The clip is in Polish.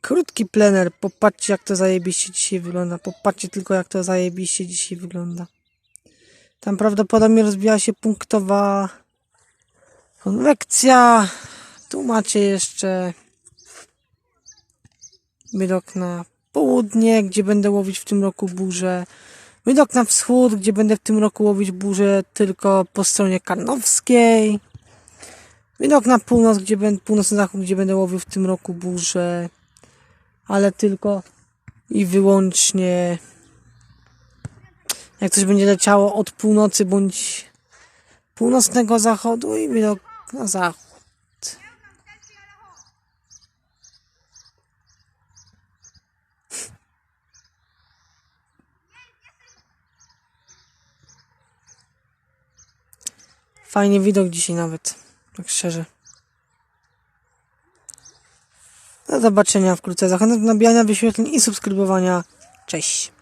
krótki plener. Popatrzcie jak to zajebiście dzisiaj wygląda. Popatrzcie tylko jak to zajebiście dzisiaj wygląda. Tam prawdopodobnie rozbija się punktowa konwekcja. Tu macie jeszcze widok na południe, gdzie będę łowić w tym roku burzę. Widok na wschód, gdzie będę w tym roku łowić burzę tylko po stronie karnowskiej. Widok na północ, gdzie będę, północny zachód, gdzie będę łowił w tym roku burzę, ale tylko i wyłącznie jak coś będzie leciało od północy bądź północnego zachodu i widok na zachód. Fajnie widok dzisiaj nawet, tak szczerze. Do zobaczenia wkrótce. Zachęcam do nabijania wyświetleń i subskrybowania. Cześć.